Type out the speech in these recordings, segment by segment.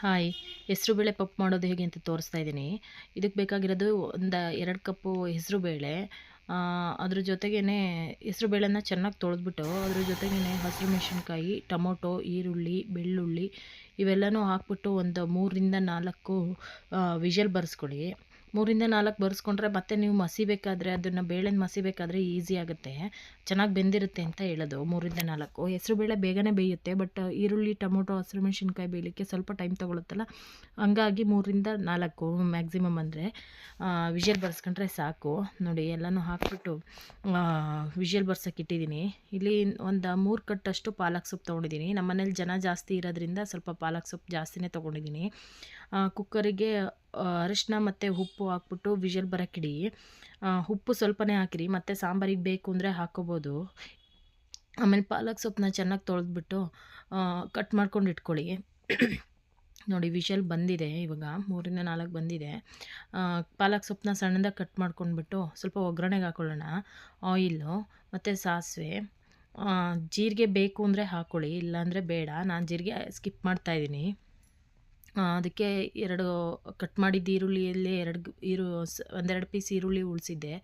Hi ಹೆಸ್ರುಬೇಳೆ Pappu ಮಾಡೋದು ಹೇಗೆ ಅಂತ ತೋರಿಸ್ತಾ ಇದ್ದೀನಿ. ಇದಕ್ಕೆ ಬೇಕಾಗಿರೋದು ಒಂದು ಎರಡು ಕಪ್ಪು ಹೆಸ್ರುಬೇಳೆ ಅದ್ರ ಜೊತೆಗೇ ಹೆಸ್ರುಬೇಳೆನ ಚೆನ್ನಾಗಿ ತೊಳೆದ್ಬಿಟ್ಟು ಅದ್ರ ಜೊತೆಗೇ ಹಸಿರು ಮೆಣಸಿನ್ಕಾಯಿ, ಟೊಮೊಟೊ, ಈರುಳ್ಳಿ, ಬೆಳ್ಳುಳ್ಳಿ ಇವೆಲ್ಲನೂ ಹಾಕ್ಬಿಟ್ಟು ಒಂದು ಮೂರರಿಂದ ನಾಲ್ಕು ವಿಷಲ್ ಬರ್ಸ್ಕೊಳ್ಳಿ. ಮೂರಿಂದ ನಾಲ್ಕು ಬರ್ಸ್ಕೊಂಡ್ರೆ ಮತ್ತೆ ನೀವು ಮಸಿಬೇಕಾದ್ರೆ ಅದನ್ನು ಬೇಳೆನ ಮಸಿಬೇಕಾದ್ರೆ ಈಸಿ ಆಗುತ್ತೆ. ಚೆನ್ನಾಗಿ ಬೆಂದಿರುತ್ತೆ ಅಂತ ಹೇಳೋದು ಮೂರಿಂದ ನಾಲ್ಕು. ಹೆಸ್ರುಬೇಳೆ ಬೇಗನೆ ಬೇಯುತ್ತೆ, ಬಟ್ ಈರುಳ್ಳಿ, ಟೊಮೊಟೊ, ಹಸಿರು ಮೆಣಸಿನ್ಕಾಯಿ ಬೇಯಲಿಕ್ಕೆ ಸ್ವಲ್ಪ ಟೈಮ್ ತೊಗೊಳುತ್ತಲ್ಲ? ಹಂಗಾಗಿ ಮೂರಿಂದ ನಾಲ್ಕು ಮ್ಯಾಕ್ಸಿಮಮ್ ಅಂದರೆ ವಿಷಲ್ ಬರ್ಸ್ಕೊಂಡ್ರೆ ಸಾಕು. ನೋಡಿ, ಎಲ್ಲನೂ ಹಾಕ್ಬಿಟ್ಟು ವಿಷಲ್ ಬರ್ಸೋಕೆ ಇಟ್ಟಿದ್ದೀನಿ. ಇಲ್ಲಿ ಒಂದು ಮೂರು ಕಟ್ಟಷ್ಟು ಪಾಲಕ್ ಸೊಪ್ಪು ತೊಗೊಂಡಿದ್ದೀನಿ. ನಮ್ಮ ಮನೇಲಿ ಜನ ಜಾಸ್ತಿ ಇರೋದ್ರಿಂದ ಸ್ವಲ್ಪ ಪಾಲಕ್ ಸೊಪ್ಪು ಜಾಸ್ತಿನೇ ತೊಗೊಂಡಿದ್ದೀನಿ. ಕುಕ್ಕರಿಗೆ ಅರಿಶಿನ ಮತ್ತು ಉಪ್ಪು ಹಾಕ್ಬಿಟ್ಟು ವಿಷಲ್ ಬರೋಕ್ಕಿಡಿ ಉಪ್ಪು ಸ್ವಲ್ಪನೇ ಹಾಕಿರಿ, ಮತ್ತು ಸಾಂಬಾರಿಗೆ ಬೇಕು ಅಂದರೆ ಹಾಕ್ಕೋಬೋದು ಆಮೇಲೆ ಪಾಲಕ್ ಸೊಪ್ಪನ್ನ ಚೆನ್ನಾಗಿ ತೊಳೆದ್ಬಿಟ್ಟು ಕಟ್ ಮಾಡ್ಕೊಂಡು ಇಟ್ಕೊಳ್ಳಿ. ನೋಡಿ, ವಿಷಲ್ ಬಂದಿದೆ ಇವಾಗ, ಮೂರಿಂದ ನಾಲ್ಕು ಬಂದಿದೆ. ಪಾಲಕ್ ಸೊಪ್ಪನ್ನ ಸಣ್ಣದಾಗಿ ಕಟ್ ಮಾಡ್ಕೊಂಡ್ಬಿಟ್ಟು ಸ್ವಲ್ಪ ಒಗ್ಗರಣೆಗೆ ಹಾಕೊಳ್ಳೋಣ. ಆಯಿಲು, ಮತ್ತು ಸಾಸಿವೆ ಜೀರಿಗೆ ಬೇಕು ಅಂದರೆ ಹಾಕ್ಕೊಳ್ಳಿ ಇಲ್ಲಾಂದರೆ ಬೇಡ. ನಾನು ಜೀರಿಗೆ ಸ್ಕಿಪ್ ಮಾಡ್ತಾಯಿದ್ದೀನಿ ಅದಕ್ಕೆ ಎರಡು ಕಟ್ ಮಾಡಿದ್ದ ಈರುಳ್ಳಿಯಲ್ಲಿ ಎರಡು ಈರು ಒಂದೆರಡು ಪೀಸ್ ಈರುಳ್ಳಿ ಉಳಿಸಿದ್ದೆ.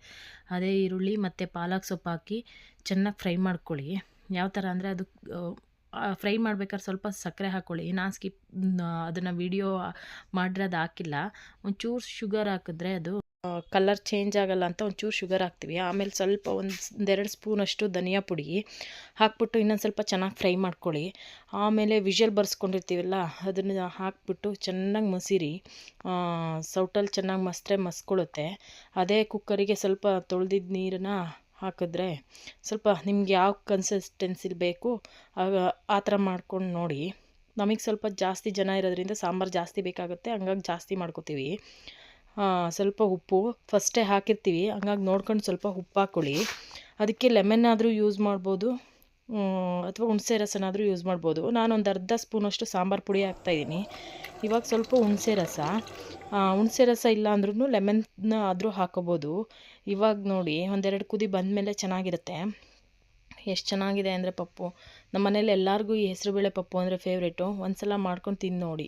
ಅದೇ ಈರುಳ್ಳಿ ಮತ್ತು ಪಾಲಕ್ ಸೊಪ್ಪು ಹಾಕಿ ಚೆನ್ನಾಗಿ ಫ್ರೈ ಮಾಡ್ಕೊಳ್ಳಿ. ಯಾವ ಥರ ಅಂದರೆ ಅದು ಫ್ರೈ ಮಾಡ್ಬೇಕಾದ್ರೆ ಸ್ವಲ್ಪ ಸಕ್ಕರೆ ಹಾಕ್ಕೊಳ್ಳಿ. ನಾನು ಸ್ಕಿಪ್ ಅದನ್ನು ವೀಡಿಯೋ ಮಾಡಿರೋದು ಹಾಕಿಲ್ಲ. ಒಂಚೂರು ಶುಗರ್ ಹಾಕಿದ್ರೆ ಅದು ಕಲರ್ ಚೇಂಜ್ ಆಗಲ್ಲ ಅಂತ ಒಂಚೂರು ಶುಗರ್ ಹಾಕ್ತೀವಿ. ಆಮೇಲೆ ಸ್ವಲ್ಪ ಒಂದು ಒಂದೆರಡು ಸ್ಪೂನಷ್ಟು ಧನಿಯಾ ಪುಡಿ ಹಾಕ್ಬಿಟ್ಟು ಇನ್ನೊಂದು ಸ್ವಲ್ಪ ಚೆನ್ನಾಗಿ ಫ್ರೈ ಮಾಡ್ಕೊಳ್ಳಿ. ಆಮೇಲೆ ವಿಷಲ್ ಬರ್ಸ್ಕೊಂಡಿರ್ತೀವಲ್ಲ, ಅದನ್ನು ಹಾಕ್ಬಿಟ್ಟು ಚೆನ್ನಾಗಿ ಮಸಿರಿ. ಸೌಟಲ್ಲಿ ಚೆನ್ನಾಗಿ ಮಸ್ತ್ರೆ ಮಸ್ಕೊಳ್ಳುತ್ತೆ. ಅದೇ ಕುಕ್ಕರಿಗೆ ಸ್ವಲ್ಪ ತೊಳೆದಿದ್ದ ನೀರನ್ನು ಹಾಕಿದ್ರೆ ಸ್ವಲ್ಪ ನಿಮ್ಗೆ ಯಾವ ಕನ್ಸಿಸ್ಟೆನ್ಸಿಲಿ ಬೇಕು ಆ ಥರ ಮಾಡ್ಕೊಂಡು ನೋಡಿ. ನಮಗೆ ಸ್ವಲ್ಪ ಜಾಸ್ತಿ ಜನ ಇರೋದ್ರಿಂದ ಸಾಂಬಾರು ಜಾಸ್ತಿ ಬೇಕಾಗುತ್ತೆ, ಹಂಗಾಗಿ ಜಾಸ್ತಿ ಮಾಡ್ಕೋತೀವಿ. ಸ್ವಲ್ಪ ಉಪ್ಪು. ಫಸ್ಟೇ ಹಾಕಿರ್ತೀವಿ. ಹಂಗಾಗಿ ನೋಡ್ಕೊಂಡು ಸ್ವಲ್ಪ ಉಪ್ಪು ಹಾಕ್ಕೊಳ್ಳಿ ಅದಕ್ಕೆ ಲೆಮನ್ ಆದರೂ ಯೂಸ್ ಮಾಡ್ಬೋದು. ಅಥವಾ ಹುಣಸೆ ರಸನಾದರೂ ಯೂಸ್ ಮಾಡ್ಬೋದು. ನಾನೊಂದು ಅರ್ಧ ಸ್ಪೂನಷ್ಟು ಸಾಂಬಾರು ಪುಡಿ ಹಾಕ್ತಾಯಿದ್ದೀನಿ ಇವಾಗ ಸ್ವಲ್ಪ ಹುಣಸೆ ರಸ. ಹುಣಸೆ ರಸ ಇಲ್ಲ ಅಂದ್ರೂ ಲೆಮನ್ನ ಆದರೂ ಹಾಕೋಬೋದು. ಇವಾಗ ನೋಡಿ, ಒಂದೆರಡು ಕುದಿ ಬಂದಮೇಲೆ ಚೆನ್ನಾಗಿರುತ್ತೆ. ಎಷ್ಟು ಚೆನ್ನಾಗಿದೆ ಅಂದರೆ ಪಪ್ಪು. ನಮ್ಮ ಮನೇಲಿ ಎಲ್ಲರಿಗೂ ಈ ಹೆಸರುಬೇಳೆ ಪಪ್ಪು ಅಂದರೆ ಫೇವ್ರೇಟು. ಒಂದು ಸಲ ಮಾಡ್ಕೊಂಡು ತಿಂದು ನೋಡಿ.